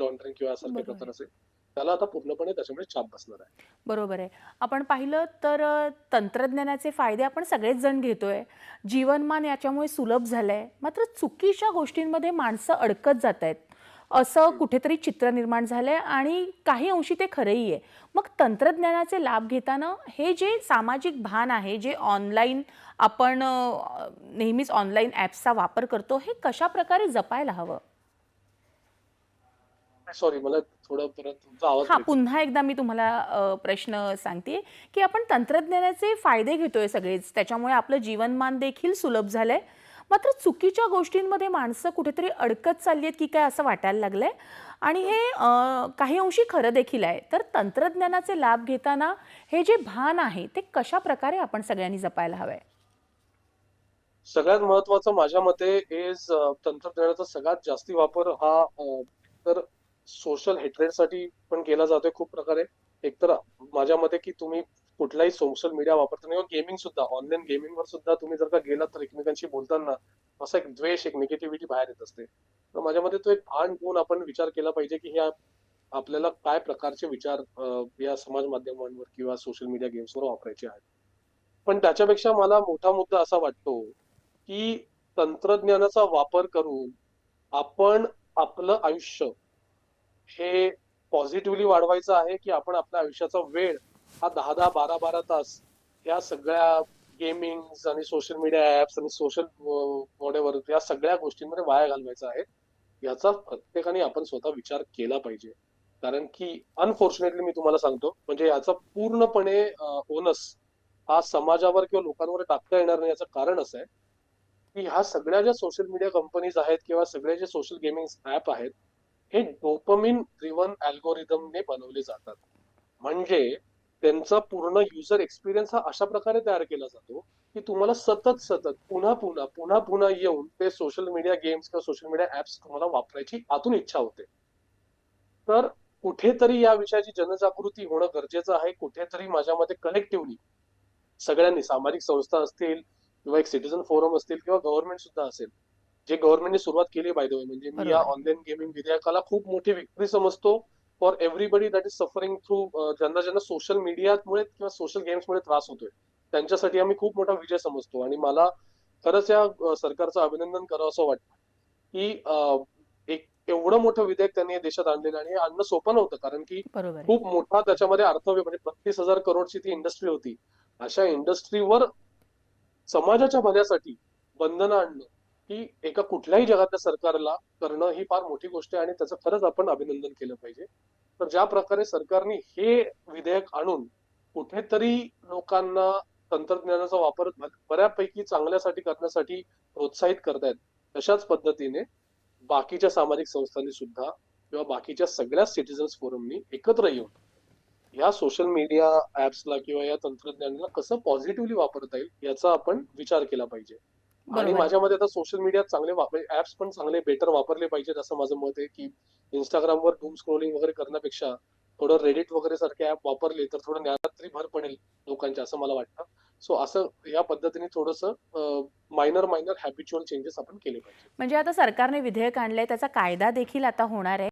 Laundering किंवा बरोबर प्रकार आहे. असेल त्याला आता पूर्णपणे त्याच्यामुळे छाप बसणार आहे. बरोबर आहे. आपण पाहिलं तर तंत्रज्ञानाचे फायदे आपण सगळेच जण घेतोय. जीवनमान याच्यामुळे सुलभ झालंय. मात्र चुकीच्या गोष्टींमध्ये माणसं अडकत जात आहेत. असं कुठेतरी चित्र निर्माण झालंय आणि काही अंशी ते खरंही आहे. मग तंत्रज्ञानाचे लाभ घेताना हे जे सामाजिक भान आहे जे ऑनलाईन आपण नेहमीच ऑनलाईन ॲप्सचा वापर करतो हे कशा प्रकारे जपायला हवं? सॉरी मला थोडं परत तुमचा आवाज हा पुन्हा एकदा मी तुम्हाला प्रश्न सांगते की आपण तंत्रज्ञानाचे फायदे घेतोय सगळेच. त्याच्यामुळे आपलं जीवनमान देखील सुलभ झालंय. मात्र चुकीच्या गोष्टींमध्ये माणसं कुठेतरी अडकत चालली आहेत की काय असं वाटायला लागलंय. आणि हे काही अंशी खरं देखील आहे. तर तंत्रज्ञानाचे लाभ घेताना हे जे भान आहे ते कशा प्रकारे आपण सगळ्यांनी जपायला हवंय? सगळ्यात महत्वाचं माझ्या मते इज तंत्रज्ञानाचा सगळ्यात जास्ती वापर हा तर सोशल हेट्रेडसाठी पण केला जातोय खूप प्रकारे. एकतर माझ्या मते की तुम्ही कुठलाही सोशल मीडिया वापरता किंवा गेमिंग सुद्धा ऑनलाईन गेमिंगवर सुद्धा तुम्ही जर का गेलात तर एकमेकांशी बोलताना असा एक द्वेष एक निगेटिव्हिटी बाहेर येत असते. तर माझ्या मते तो एक भान ठेवून आपण विचार केला पाहिजे की ह्या आपल्याला काय प्रकारचे विचार या समाज माध्यमांवर किंवा सोशल मीडिया गेम्सवर वापरायचे आहेत. पण त्याच्यापेक्षा मला मोठा मुद्दा असा वाटतो की तंत्रज्ञानाचा वापर करून आपण आपलं आयुष्य हे पॉझिटिव्हली वाढवायचं आहे की आपण आपल्या आयुष्याचा वेळ हा दहा दहा बारा बारा तास या सगळ्या गेमिंग आणि सोशल मीडिया ऍप्स आणि सोशल वॉडेवर या सगळ्या गोष्टींमध्ये वाया घालवायचा आहे. याचा प्रत्येकाने आपण स्वतः विचार केला पाहिजे. कारण की अनफॉर्च्युनेटली मी तुम्हाला सांगतो म्हणजे याचा पूर्णपणे ओनस हा समाजावर किंवा लोकांवर टाकता येणार नाही याचं कारण असं आहे की ह्या सगळ्या ज्या सोशल मीडिया कंपनीज आहेत किंवा सगळ्या जे सोशल गेमिंग ऍप आहेत हे डोपमिन ड्रिवन अल्गोरिदमने बनवले जातात. म्हणजे त्यांचा पूर्ण युजर एक्सपिरियन्स हा अशा प्रकारे तयार केला जातो की तुम्हाला सतत सतत पुन्हा पुन्हा पुन्हा पुन्हा येऊन ते सोशल मीडिया गेम्स किंवा सोशल मीडिया ऍप्स तुम्हाला वापरायची आतून इच्छा होते. तर कुठेतरी या विषयाची जनजागृती होणं गरजेचं आहे. कुठेतरी माझ्या मते कलेक्टिव्हली सगळ्यांनी सामाजिक संस्था असतील किंवा एक सिटीजन फोरम असतील किंवा गव्हर्नमेंट सुद्धा असेल जे गव्हर्नमेंटने सुरुवात केली बाय द वे म्हणजे मी या. ऑनलाईन गेमिंग विधेयकाला खूप मोठी विक्री समजतो for everybody that is suffering through ज्यांना ज्यांना सोशल मीडियामुळे किंवा सोशल गेम्समुळे त्रास होतोय त्यांच्यासाठी आम्ही खूप मोठा विजय समजतो. आणि मला खरंच या सरकारचं अभिनंदन करावं असं वाटतं की एक एवढं मोठं विधेयक त्यांनी देशात आणलेलं आणि आणणं सोपं नव्हतं कारण की खूप मोठा त्याच्यामध्ये अर्थव्य म्हणजे बत्तीस हजार करोडची ती इंडस्ट्री होती. अशा इंडस्ट्रीवर समाजाच्या भल्यासाठी बंधनं आणणं ही एका कुठल्याही जगातल्या सरकारला करणं ही फार मोठी गोष्ट आहे आणि त्याचं खरंच आपण अभिनंदन केलं पाहिजे. तर ज्या प्रकारे सरकारने हे विधेयक आणून कुठेतरी लोकांना तंत्रज्ञानाचा वापर बऱ्यापैकी चांगल्यासाठी करण्यासाठी प्रोत्साहित करतायत तशाच पद्धतीने बाकीच्या सामाजिक संस्थांनी सुद्धा किंवा बाकीच्या सगळ्या सिटीजन्स फोरमनी एकत्र येऊन या सोशल मीडिया ऍप्सला किंवा या तंत्रज्ञानाला कसं पॉझिटिव्हली वापरता येईल याचा आपण विचार केला पाहिजे. आणि. माझ्या मते आता सोशल मीडिया चांगले ऍप्स पण चांगले बेटर वापरले पाहिजेत असं माझं मत आहे की इंस्टाग्रामवर डूम स्क्रोलिंग वगैरे करण्यापेक्षा थोडं रेडिट वगैरे सारखे ऍप वापरले तर थोडं ज्ञानात तरी भर पडेल लोकांच्या असं मला वाटतं. सो असं या पद्धतीने थोडस मायनर मायनर हॅबिच्युअल चेंजेस आपण केले पाहिजे म्हणजे आता सरकारने विधेयक आणलंय त्याचा कायदा देखील आता होणार आहे.